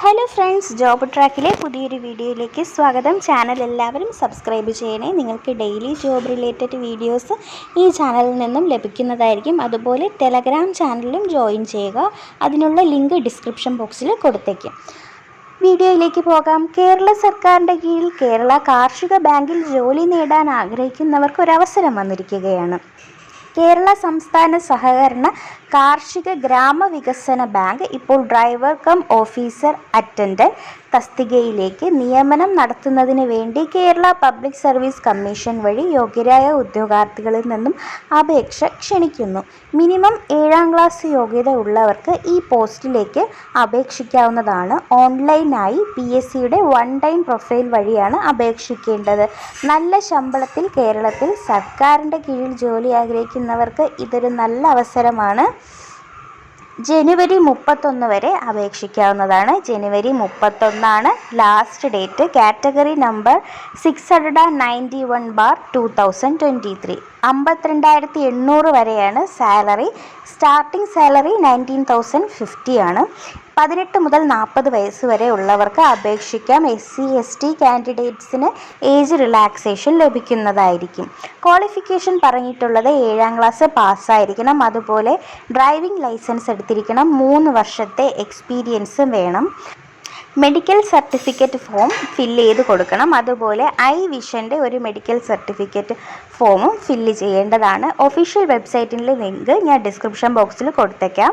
Hello friends job ട്രാക്കിലെ പുതിയൊരു വീഡിയോയിലേക്ക് സ്വാഗതം. ചാനൽ എല്ലാവരും സബ്സ്ക്രൈബ് ചെയ്യണേ. നിങ്ങൾക്ക് ഡെയിലി ജോബ് റിലേറ്റഡ് വീഡിയോസ് ഈ ചാനലിൽ നിന്നും ലഭിക്കുന്നതായിരിക്കും. അതുപോലെ ടെലഗ്രാം ചാനലിലും ജോയിൻ ചെയ്യുക. അതിനുള്ള ലിങ്ക് ഡിസ്ക്രിപ്ഷൻ ബോക്സിൽ കൊടുത്തേക്കും. വീഡിയോയിലേക്ക് പോകാം. കേരള സർക്കാരിന്റെ കീഴിൽ കേരള കാർഷിക ബാങ്കിൽ ജോലി നേടാൻ ആഗ്രഹിക്കുന്നവർക്ക് ഒരു അവസരം വന്നിരിക്കുകയാണ്. കേരള സംസ്ഥാന സഹകരണ കാർഷിക ഗ്രാമവികസന ബാങ്ക് ഇപ്പോൾ ഡ്രൈവർ കം ഓഫീസർ അറ്റൻഡന്റ് തസ്തികയിലേക്ക് നിയമനം നടത്തുന്നതിന് വേണ്ടി കേരള പബ്ലിക് സർവീസ് കമ്മീഷൻ വഴി യോഗ്യരായ ഉദ്യോഗാർത്ഥികളിൽ നിന്നും അപേക്ഷ ക്ഷണിക്കുന്നു. മിനിമം ഏഴാം ക്ലാസ് യോഗ്യത ഉള്ളവർക്ക് ഈ പോസ്റ്റിലേക്ക് അപേക്ഷിക്കാവുന്നതാണ്. ഓൺലൈനായി പി എസ് സിയുടെ വൺ ടൈം പ്രൊഫൈൽ വഴിയാണ് അപേക്ഷിക്കേണ്ടത്. നല്ല ശമ്പളത്തിൽ കേരളത്തിൽ സർക്കാരിന്റെ കീഴിൽ ജോലി ആഗ്രഹിക്കുന്നവർക്ക് ഇതൊരു നല്ല അവസരമാണ്. ജനുവരി മുപ്പത്തൊന്ന് വരെ അപേക്ഷിക്കാവുന്നതാണ്. ജനുവരി മുപ്പത്തൊന്നാണ് last date category number six hundred and ninety one bar two thousand twenty three അമ്പത്തിരണ്ടായിരത്തി എണ്ണൂറ് വരെയാണ് salary starting salary nineteen thousand fifty ആണ്. പതിനെട്ട് മുതൽ നാൽപ്പത് വയസ്സ് വരെ ഉള്ളവർക്ക് അപേക്ഷിക്കാം. എസ് സി എസ് ടി കാൻഡിഡേറ്റ്സിന് ഏജ് റിലാക്സേഷൻ ലഭിക്കുന്നതായിരിക്കും. ക്വാളിഫിക്കേഷൻ പറഞ്ഞിട്ടുള്ളത് ഏഴാം ക്ലാസ് പാസ്സായിരിക്കണം. അതുപോലെ ഡ്രൈവിംഗ് ലൈസൻസ് എടുത്തിരിക്കണം. മൂന്ന് വർഷത്തെ എക്സ്പീരിയൻസും വേണം. മെഡിക്കൽ സർട്ടിഫിക്കറ്റ് ഫോം ഫില്ല് ചെയ്ത് കൊടുക്കണം. അതുപോലെ ഐ വിഷന്റെ ഒരു മെഡിക്കൽ സർട്ടിഫിക്കറ്റ് ഫോമും ഫില്ല് ചെയ്യേണ്ടതാണ്. ഒഫീഷ്യൽ വെബ്സൈറ്റിന്റെ ലിങ്ക് ഞാൻ ഡിസ്ക്രിപ്ഷൻ ബോക്സിൽ കൊടുത്തേക്കാം.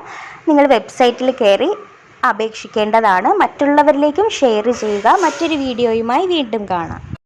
നിങ്ങൾ വെബ്സൈറ്റിൽ കയറി അപേക്ഷിക്കേണ്ടതാണ്. മറ്റുള്ളവരിലേക്കും ഷെയർ ചെയ്യുക. മറ്റൊരു വീഡിയോയുമായി വീണ്ടും കാണാം.